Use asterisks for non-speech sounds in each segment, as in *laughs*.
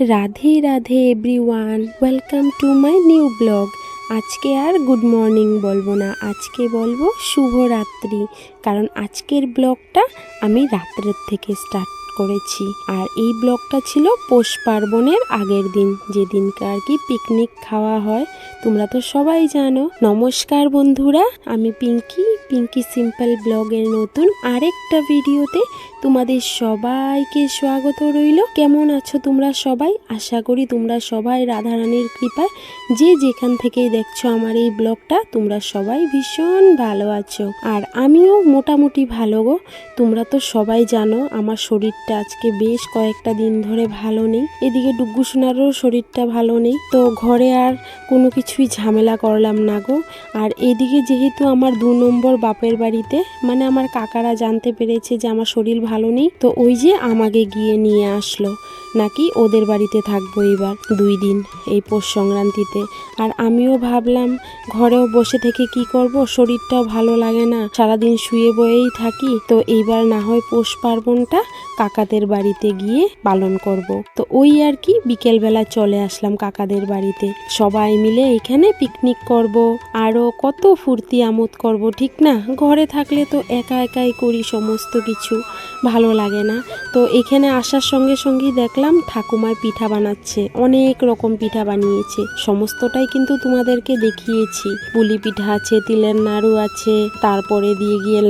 Radhe Radhe everyone welcome to my new blog আজকে আর good morning বলব না, আজকে বলব শুভরাত্রি, কারণ আজকের ব্লগটা আমি রাত্রের থেকে স্টার্ট করেছি। আর এই ব্লগটা ছিল পৌষ পার্বণের আগের দিন, যেদিনকে আর কি পিকনিক খাওয়া হয়, তোমরা তো সবাই জানো। নমস্কার বন্ধুরা, আমি পিঙ্কি পিঙ্কি সিম্পল ব্লগের নতুন আরেকটা ভিডিওতে তোমাদের সবাইকে স্বাগত রইল। কেমন আছো তোমরা সবাই? আশা করি তোমরা সবাই রাধারানীর কৃপায়। যে যেখান থেকেই দেখছ আমার এই ব্লগটা, তোমরা সবাই ভীষণ ভালো আছো। আর আমিও মোটামুটি ভালো গো। তোমরা তো সবাই জানো, আমার শরীরটা আজকে বেশ কয়েকটা দিন ধরে ভালো নেই। এদিকে ডুগ্গু সোনারও শরীরটা ভালো নেই। তো ঘরে আর কোনো কিছুই ঝামেলা করলাম না গো। আর এদিকে যেহেতু আমার দু নম্বর বাপের বাড়িতে মানে আমার কাকারা জানতে পেরেছে যে আমার শরীর ভালো নেই? তো ওই যে আমাকে গিয়ে নিয়ে আসলো। নাকি ওদের বাড়িতে থাকব এবার দুই দিন এই পৌষ সংক্রান্তিতে। আর আমিও ভাবলাম, ঘরেও বসে থেকে কি করব? শরীরটাও ভালো লাগে না। সারাদিন শুয়ে বয়েই থাকি। তো এইবার না হয় পৌষ পার্বণটা কাকাদের বাড়িতে গিয়ে পালন করব। তো ওই আর কি, বিকেলবেলা চলে আসলাম কাকাদের বাড়িতে। সবাই মিলে এখানে পিকনিক করব। আরও কত ফুর্তি আমোদ করব, ঠিক না? ঘরে থাকলে তো একা একাই করি সমস্ত কিছু। ভালো লাগে না। তো এখানে আসার সঙ্গে সঙ্গেই দেখলাম ঠাকুমায় পিঠা বানাচ্ছে, অনেক রকম পিঠা বানিয়েছে। সমস্তটাই কিন্তু তোমাদেরকে দেখিয়েছি। পুলি পিঠা আছে, তিলের নাড়ু আছে, তারপরে দিয়ে গিয়ে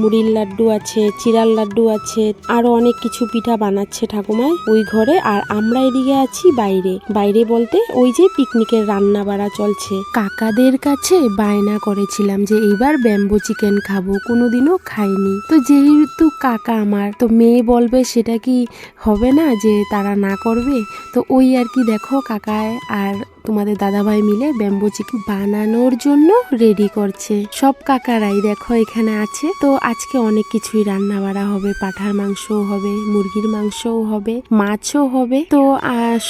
মুড়ির লাড্ডু আছে, চিরার লাড্ডু আছে, আরও অনেক কিছু পিঠা বানাচ্ছে ঠাকুমায় ওই ঘরে। আর আমরা এদিকে আছি বাইরে। বাইরে বলতে ওই যে পিকনিকের রান্না বাড়া চলছে। কাকাদের কাছে বায়না করেছিলাম যে, এইবার ব্যাম্বো চিকেন খাব, কোনোদিনও খাইনি। তো যেহেতু কাকা আমার তো মেয়ে বলবে, সেটা কি হবে না যে তারা না করবে? তো ওই আর কি দেখো কাকায় আর তোমাদের দাদাভাই মিলে ব্যাম্বো চিকেন বানানোর জন্য রেডি করছে। সব কাকারাই দেখো এখানে আছে। তো আজকে অনেক কিছুই রান্না বাড়া হবে। পাঠার মাংসও হবে, মুরগির মাংসও হবে, মাছও হবে। তো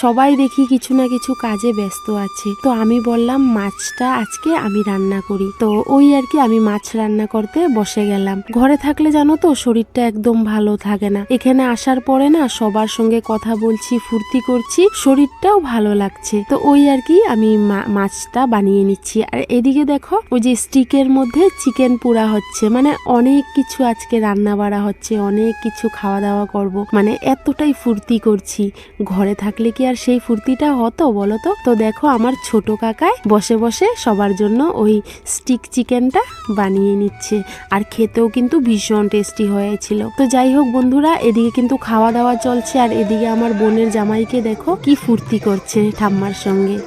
সবাই দেখি কিছু না কিছু কাজে ব্যস্ত আছে। তো আমি বললাম, মাছটা আজকে আমি রান্না করি। তো ওই আর কি, আমি মাছ রান্না করতে বসে গেলাম। ঘরে থাকলে জানো তো, শরীরটা একদম ভালো থাকে না। এখানে আসার পরে না, সবার সঙ্গে কথা বলছি, ফুর্তি করছি, শরীরটাও ভালো লাগছে। তো ওই আর কি, আমি মাছটা বানিয়ে নিচ্ছি। আর এদিকে দেখো, ওই যে স্টিকের মধ্যে চিকেন পোড়া হচ্ছে। মানে অনেক কিছু আজকে রান্না বাড়া হচ্ছে, অনেক কিছু খাওয়া দাওয়া করব। মানে এতটাই ফুর্তি করছি। ঘরে থাকলে কি আর সেই ফুর্তিটা হতো বলো তো? তো দেখো, আমার ছোট কাকায় বসে বসে সবার জন্য ওই স্টিক চিকেনটা বানিয়ে নিচ্ছে। আর খেতেও কিন্তু ভীষণ টেস্টি হয়েছিল। তো যাই হোক বন্ধুরা, এদিকে কিন্তু খাওয়া দাওয়া চলছে। আর এদিকে আমার বোনের জামাইকে দেখো, কি ফুর্তি করছে ঠাম্মার সঙ্গে।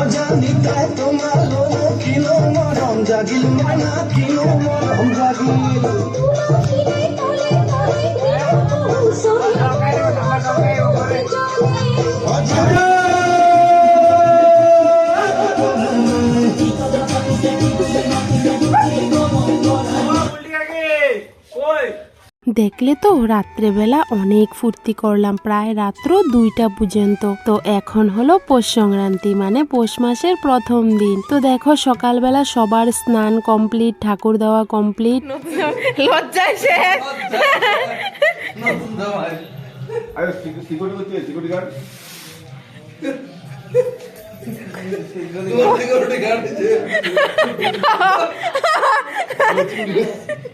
অজানিতে তোমার লোম কিলো মরম জাগিল মানা কিলো মরম জাগিল। দেখলে তো রাত্রেবেলা অনেক ফুর্তি করলাম প্রায় রাত্র দুইটা পর্যন্ত। তো এখন হলো পৌষ সংক্রান্তি মানে পৌষ মাসের প্রথম দিন। তো দেখো সকালবেলা সবার স্নান কমপ্লিট ঠাকুর দেওয়া কমপ্লিট লজ্জায় শেষ গার্ড *laughs*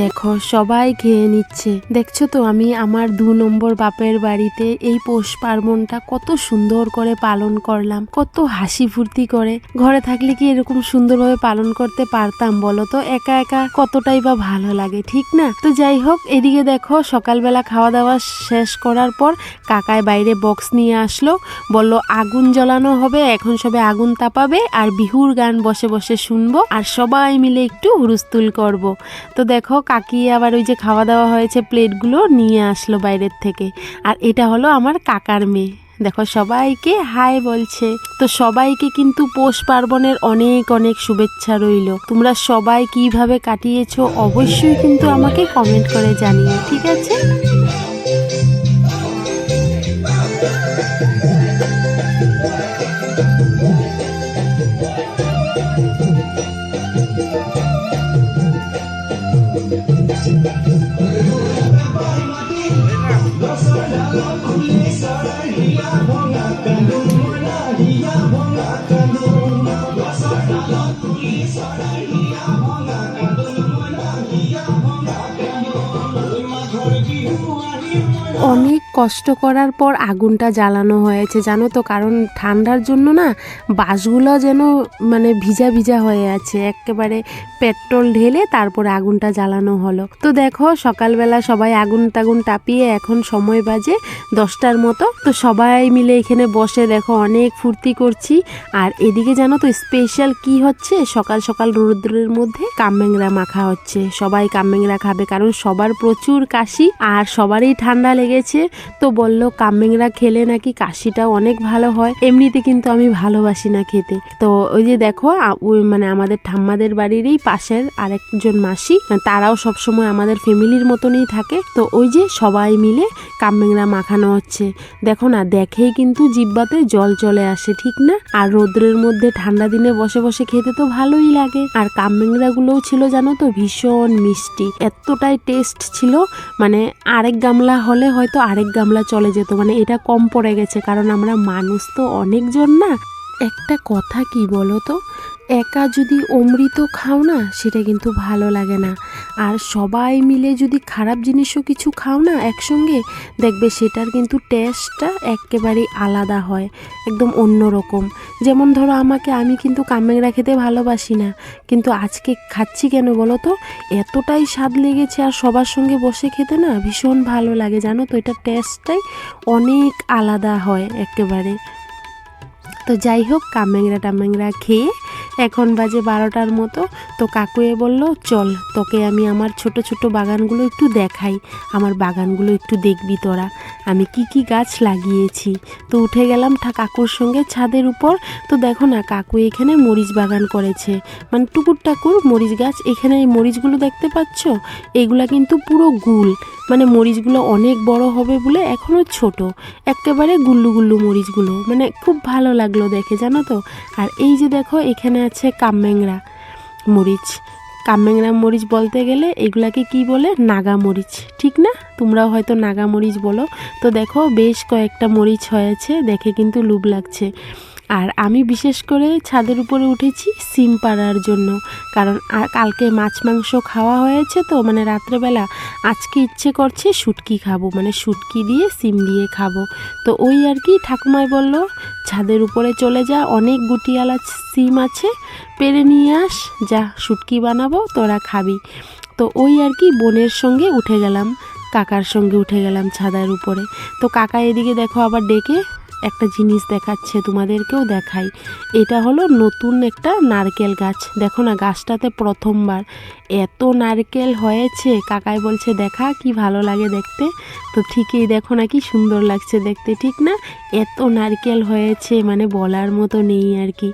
দেখো, সবাই খেয়ে নিচ্ছে। দেখছ তো, আমি আমার দু নম্বর বাপের বাড়িতে এই পৌষ পার্বণটা কত সুন্দর করে পালন করলাম, কত হাসি ফুর্তি করে। ঘরে থাকলে কি এরকম সুন্দরভাবে পালন করতে পারতাম বলো তো? একা একা কতটাই বা ভালো লাগে, ঠিক না? তো যাই হোক, এদিকে দেখো, সকালবেলা খাওয়া দাওয়া শেষ করার পর কাকায় বাইরে বক্স নিয়ে আসলো। বলল, আগুন জ্বালানো হবে, এখন সবে আগুন তাপাবে, আর বিহুর গান বসে বসে শুনব আর সবাই মিলে একটু হুরুস্তুল করব। তো দেখো, কাকি আবার ওই যে খাওয়া দাওয়া হয়েছে প্লেটগুলো নিয়ে আসলো বাইরের থেকে। আর এটা হলো আমার কাকার মেয়ে। দেখো, সবাইকে হাই বলছে। তো সবাইকে কিন্তু পৌষ পার্বণের অনেক অনেক শুভেচ্ছা রইল। তোমরা সবাই কীভাবে কাটিয়েছো অবশ্যই কিন্তু আমাকে কমেন্ট করে জানিও, ঠিক আছে? অনেক কষ্ট করার পর আগুনটা জ্বালানো হয়েছে, জানো তো? কারণ ঠান্ডার জন্য না বাসগুলো যেন মানে ভিজা ভিজা হয়ে আছে। একেবারে পেট্রোল ঢেলে তারপরে আগুনটা জ্বালানো হলো। তো দেখো, সকালবেলা সবাই আগুন টাগুন টাপিয়ে এখন সময় বাজে দশটার মতো। তো সবাই মিলে এখানে বসে দেখো, অনেক ফুর্তি করছি। আর এদিকে জানো তো স্পেশাল কি হচ্ছে? সকাল সকাল রৌদ্রের মধ্যে কামেংরা মাখা হচ্ছে। সবাই কামেংরা খাবে, কারণ সবার প্রচুর কাশি আর সবারই ঠান্ডা লেগেছে। তো বলল কামেংরা খেলে নাকি কাশিটাও অনেক ভালো হয়। এমনিতে কিন্তু আমি ভালোবাসি না খেতে। তো ওই যে দেখো মানে আমাদের ঠাম্মাদের বাড়িরই পাশের আরেকজন মাসি, তারাও সবসময় আমাদের ফ্যামিলির মতনই থাকে। তো ওই যে সবাই মিলে কামেংরা মাখানো হচ্ছে। দেখো না, দেখেই কিন্তু জিব্বাতে জল চলে আসে, ঠিক না? আর রোদ্রের মধ্যে ঠান্ডা দিনে বসে বসে খেতে তো ভালোই লাগে। আর কামেংরা গুলোও ছিল, জানো তো, ভীষণ মিষ্টি। এতটাই টেস্ট ছিল মানে আরেক গামলা হলে হয়তো আরেক গামলা চলে যেত মানে এটা কম পড়ে গেছে কারণ আমরা মানুষ তো অনেকজন না। একটা কথা কি বলো তো? একা যদি অমৃত খাও না, সেটা কিন্তু ভালো লাগে না। আর সবাই মিলে যদি খারাপ জিনিসও কিছু খাও না একসঙ্গে, দেখবে সেটার কিন্তু টেস্টটা একেবারেই আলাদা হয়, একদম অন্যরকম। যেমন ধরো আমাকে আমি কিন্তু কামেংরা খেতে ভালোবাসি না, কিন্তু আজকে খাচ্ছি কেন বলো তো? এতটাই স্বাদ লেগেছে আর সবার সঙ্গে বসে খেতে না ভীষণ ভালো লাগে, জানো তো? এটার টেস্টটাই অনেক আলাদা হয় একেবারে। তো যাই হোক কামেংরা টামেংরা খেয়ে এখন বাজে বারোটার মতো, তো কাকুয়ে বলল, চল, তোকে আমি আমার ছোট ছোট বাগানগুলো একটু দেখাই, আমার বাগানগুলো একটু দেখবি তোরা। আমি কি কি গাছ লাগিয়েছি। তো উঠে গেলাম ঠা কাকুর সঙ্গে ছাদের উপর। তো দেখো না, কাকু এখানে মরিচ বাগান করেছে। মানে টুকুর টাকুর মরিচ গাছ, এখানে এই মরিচগুলো দেখতে পাচ্ছ? এগুলা কিন্তু পুরো গুল। মানে মরিচগুলো অনেক বড় হবে বলে এখনও ছোট। একেবারে গুল্লু গুল্লু মরিচগুলো। মানে খুব ভালো লাগল দেখে, জানো তো? আর এই যে দেখো, এখানে আছে কামেংরা মরিচ। কামেংরা মরিচ বলতে গেলে এগুলাকে কি বলে? নাগা মরিচ। ঠিক না? তোমরাও হয়তো নাগা মরিচ বলো। তো দেখো বেশ কয়েকটা মরিচ হয়েছে, দেখে কিন্তু লুব লাগছে। আর আমি বিশেষ করে ছাদের উপরে উঠেছি সিম পাড়ার জন্য। কারণ কালকে মাছ মাংস খাওয়া হয়েছে তো মানে রাত্রেবেলা আজকে ইচ্ছে করছে শুটকি খাব মানে শুটকি দিয়ে সিম দিয়ে খাব। তো ওই আর কি ঠাকুমাই বলল, ছাদের উপরে চলে যা, অনেক গুটিয়ালা সিম আছে, পেরে নিয়ে আস, যা শুটকি বানাবো, তোরা খাবি। তো ওই আর কি বোনের সঙ্গে উঠে গেলাম, কাকার সঙ্গে উঠে গেলাম ছাদের উপরে। তো কাকা এদিকে দেখো আবার ডেকে একটা জিনিস দেখাচ্ছে, তোমাদেরকেও দেখাই। এটা হলো নতুন একটা নারকেল গাছ। দেখো না, গাছটাতে প্রথমবার এত নারকেল হয়েছে। কাকাই বলছে, দেখা কি ভালো লাগে দেখতে? তো ঠিকই দেখো না কি সুন্দর লাগছে দেখতে, ঠিক না? এত নারকেল হয়েছে মানে বলার মতো নেই আর কি।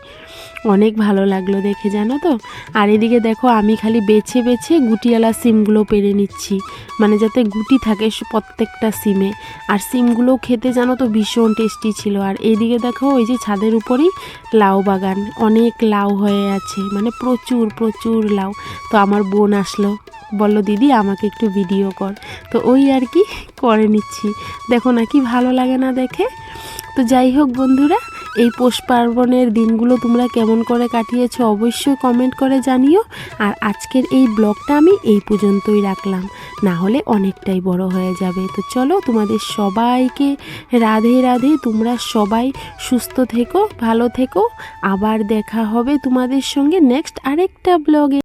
অনেক ভালো লাগল দেখে, জানো তো? আর এদিকে দেখো, আমি খালি বেছে বেছে গুটিয়ালা সিমগুলো পেরে নিচ্ছি। মানে যাতে গুটি থাকে প্রত্যেকটা সিমে। আর সিমগুলো খেতে জানো তো ভীষণ টেস্টি ছিল। আর এইদিকে দেখো, ওই যে ছাদের উপরই লাউ বাগান। অনেক লাউ হয়ে আছে মানে প্রচুর প্রচুর লাউ। তো আমার বোন আসলো। বলল, দিদি, আমাকে একটু ভিডিও কর। তো ওই আর কি করে নিচ্ছি। দেখো না কি ভালো লাগে না দেখে। তো যাই হোক বন্ধুরা, এই পৌষ পার্বণের দিনগুলো তোমরা কেমন করে কাটিয়েছো অবশ্যই কমেন্ট করে জানিও। আর আজকের এই ব্লগটা আমি এই পর্যন্তই রাখলাম। না হলে অনেকটাই বড় হয়ে যাবে। তো চলো, তোমাদের সবাইকে রাধে রাধে, তোমরা সবাই সুস্থ থেকো, ভালো থেকো। আবার দেখা হবে তোমাদের সঙ্গে নেক্সট আরেকটা ব্লগে